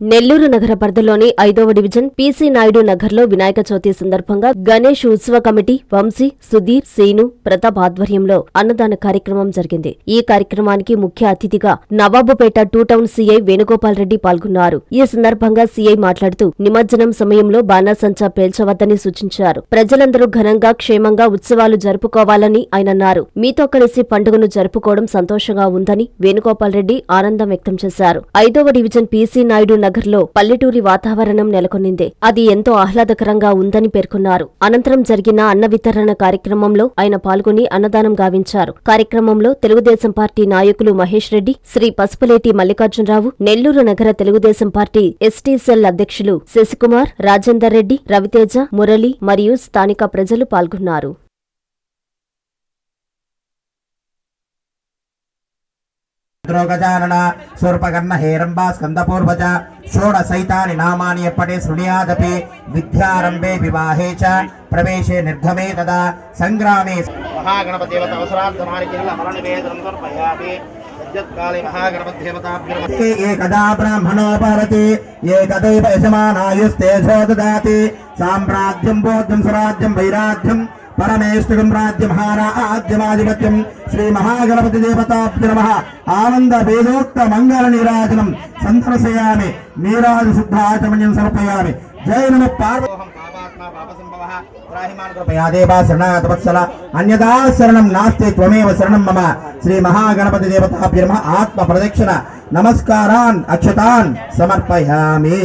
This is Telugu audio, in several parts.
నెల్లూరు నగర పరిధిలోని ఐదవ డివిజన్ పీసీ నాయుడు నగర్లో వినాయక చవితి సందర్భంగా గణేష్ ఉత్సవ కమిటీ వంశీ సుధీర్ సీను ప్రతాప్ ఆధ్వర్యంలో అన్నదాన కార్యక్రమం జరిగింది. ఈ కార్యక్రమానికి ముఖ్య అతిథిగా Nawabpet two town CI Venugopal Reddy పాల్గొన్నారు. ఈ సందర్భంగా సీఐ మాట్లాడుతూ నిమజ్జనం సమయంలో బాణాసంచా పేల్చవద్దని సూచించారు. ప్రజలందరూ ఘనంగా క్షేమంగా ఉత్సవాలు జరుపుకోవాలని ఆయన అన్నారు. మీతో కలిసి పండుగను జరుపుకోవడం సంతోషంగా ఉందని వేణుగోపాల్ రెడ్డి ఆనందం వ్యక్తం చేశారు. ఐదవ డివిజన్ పీసీ నాయుడు నగర్లో పల్లెటూరి వాతావరణం నెలకొనింది. అది ఎంతో ఆహ్లాదకరంగా ఉందని పేర్కొన్నారు. అనంతరం జరిగిన అన్న వితరణ కార్యక్రమంలో ఆయన పాల్గొని అన్నదానం గావించారు. కార్యక్రమంలో తెలుగుదేశం పార్టీ నాయకులు మహేష్ రెడ్డి శ్రీ పసుపులేటి మల్లికార్జునరావు నెల్లూరు నగర తెలుగుదేశం పార్టీ ఎస్టీ సెల్ అధ్యక్షులు శశికుమార్ రాజేందర్ రెడ్డి రవితేజ మురళి మరియు స్థానిక ప్రజలు పాల్గొన్నారు. ద్రోగజానన శూర్పకర్ణ హేరంబా స్కందపూర్వజ షోడసైతాని నామాని ఎప్పటి శృణుయాదపి విద్యారంభే వివాహే చ ప్రవేశే నిర్గమే తదా సంగ్రామే మహాగణపతిదేవత అవసరార్థమాని కిరళ ఫలనివేదనం సమర్పయామి యజ్జత్కాళే మహాగణపతిదేవతాభ్యర్మ ఏ ఏకదా బ్రాహ్మణోపరతి ఏకదైవ యజమానాయుస్తేజో దదాతి సామ్రాజ్యం బోధ్యం స్వరాజ్యం వైరాజ్యం పరమేశ్వరం రాజ్యం హారాజ్యమాధిపత్యం శ్రీ మహాగణపతి దేవతాభ్య నమ. ఆనంద వేదోక్త మంగళ నీరాజనం సందర్శయామి నీరాజ శుద్ధాచమన్యం సమర్పయామి. జై నమ పార్వ అన్యదా శరణం నాస్తి త్వమేవ శరణం మమ. శ్రీ మహాగణపతి దేవతాభ్య నమ. ఆత్మ ప్రదక్షిణ. నమస్కారాన్ అక్షతాన్ సమర్పయామి.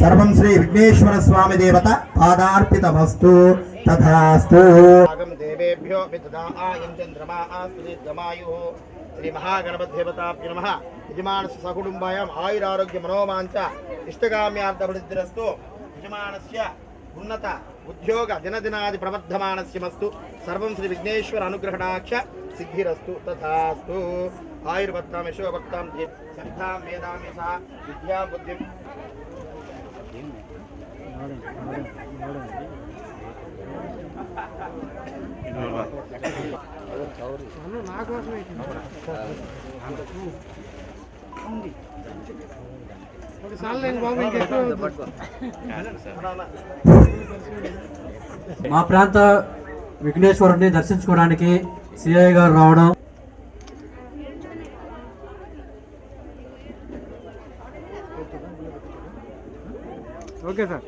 సర్వం శ్రీ విఘ్నేశ్వర స్వామి దేవత పాదార్పితమస్తు. తథాస్తు. భాగం దేవేభ్యో విదదా ఆయం చంద్రమా ఆస్తుదమాయు శ్రీ మహాగణపతిదేవతాభ్య నమః. యజమానస్య సకుటుంబాయాం ఆయురారోగ్య మనోమాంచ ఇష్టకామ్యార్థవృద్ధిరస్తు యజమానస్య ఉన్నత ఉద్యోగ దినదినాది ప్రవర్ధమానస్యమస్తు. సర్వం శ్రీ విఘ్నేశ్వర అనుగ్రహణాక్ష సిద్ధిరస్తు. తథాస్తు. ఆయుర్భక్తాం యశోభక్తాం సరితాం వేదాం సహ విద్యా బుద్ధిం మా ప్రాంత విఘ్నేశ్వరుడిని దర్శించుకోవడానికి సిఐ గారు రావడం. Okay sir.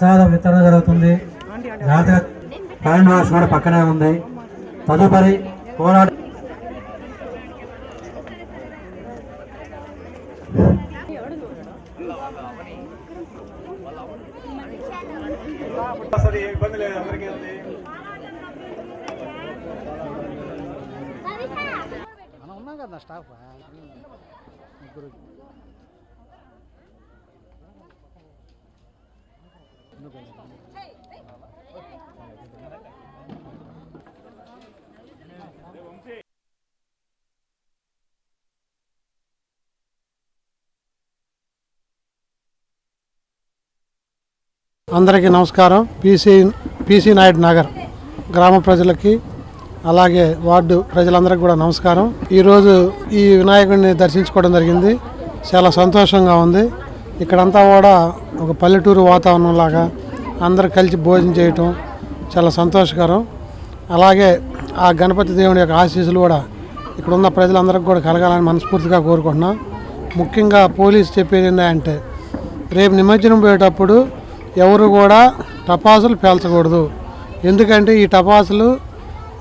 చాలా వితరణ జరుగుతుంది. జాతర హ్యాండ్ వాష్ కూడా పక్కనే ఉంది. తదుపరి కోలాట మనం ఉన్నాం కదా స్టాఫ్. ముగ్గురు. అందరికీ నమస్కారం. పీసీ పీసీ నాయుడు నగర్ గ్రామ ప్రజలకి అలాగే వార్డు ప్రజలందరికీ కూడా నమస్కారం. ఈరోజు ఈ వినాయకుడిని దర్శించుకోవడం జరిగింది. చాలా సంతోషంగా ఉంది. ఇక్కడంతా కూడా ఒక పల్లెటూరు వాతావరణం లాగా అందరు కలిసి భోజనం చేయటం చాలా సంతోషకరం. అలాగే ఆ గణపతి దేవుని యొక్క ఆశీస్సులు కూడా ఇక్కడ ఉన్న ప్రజలందరికీ కూడా కలగాలని మనస్ఫూర్తిగా కోరుకుంటున్నాం. ముఖ్యంగా పోలీసు చెప్పేది ఏంటంటే రేపు నిమజ్జనం పోయేటప్పుడు ఎవరు కూడా టపాసులు పేల్చకూడదు. ఎందుకంటే ఈ టపాసులు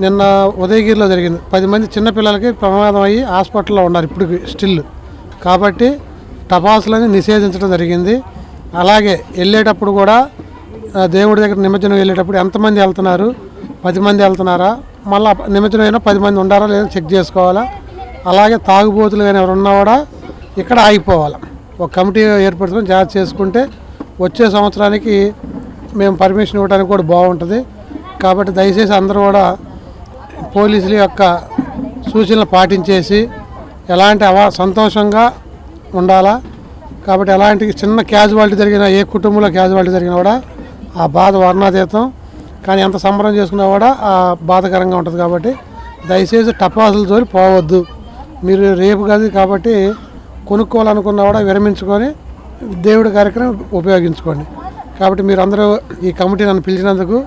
నిన్న ఉదయగిరిలో జరిగింది. పది మంది చిన్నపిల్లలకి ప్రమాదం అయ్యి హాస్పిటల్లో ఉన్నారు ఇప్పుడు స్టిల్. కాబట్టి టపాసులని నిషేధించడం జరిగింది. అలాగే వెళ్ళేటప్పుడు కూడా దేవుడి దగ్గర నిమజ్జనం వెళ్ళేటప్పుడు ఎంతమంది వెళ్తున్నారు? పది మంది వెళ్తున్నారా? మళ్ళీ నిమజ్జనం అయినా పది మంది ఉండారా లేదా చెక్ చేసుకోవాలా? అలాగే తాగుబోతులు కానీ ఎవరు ఉన్నా కూడా ఇక్కడ ఆగిపోవాలి. ఒక కమిటీ ఏర్పడుతుంది జాగ్రత్త చేసుకుంటే వచ్చే సంవత్సరానికి మేము పర్మిషన్ ఇవ్వడానికి కూడా బాగుంటుంది. కాబట్టి దయచేసి అందరూ కూడా పోలీసుల యొక్క సూచనలు పాటించేసి ఎలాంటి అవా సంతోషంగా ఉండాలా. కాబట్టి ఎలాంటి చిన్న క్యాజువాలిటీ జరిగినా ఏ కుటుంబంలో క్యాజువాలిటీ జరిగినా కూడా ఆ బాధ వర్ణాతీతం. కానీ ఎంత సంబరం చేసుకున్నా కూడా ఆ బాధకరంగా ఉంటుంది కాబట్టి దయచేసి టపాసుల జోలి పోవద్దు. మీరు రేపు కాదు కాబట్టి కొనుక్కోవాలనుకున్నా కూడా విరమించుకొని దేవుడి కార్యక్రమం ఉపయోగించుకోండి. కాబట్టి మీరు అందరూ ఈ కమిటీ నన్ను పిలిచినందుకు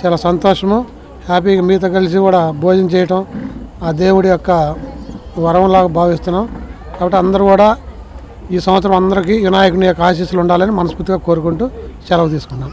చాలా సంతోషము. హ్యాపీగా మీతో కలిసి కూడా భోజనం చేయటం ఆ దేవుడి యొక్క వరంలాగా భావిస్తున్నాం. కాబట్టి అందరూ కూడా ఈ సంవత్సరం అందరికీ వినాయకుని యొక్క ఆశీస్సులు ఉండాలని మనస్ఫూర్తిగా కోరుకుంటూ సెలవు తీసుకున్నాను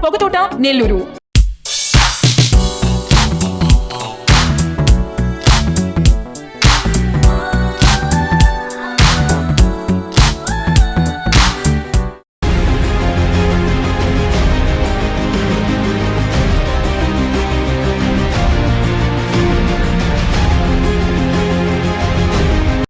Pogathota Nellore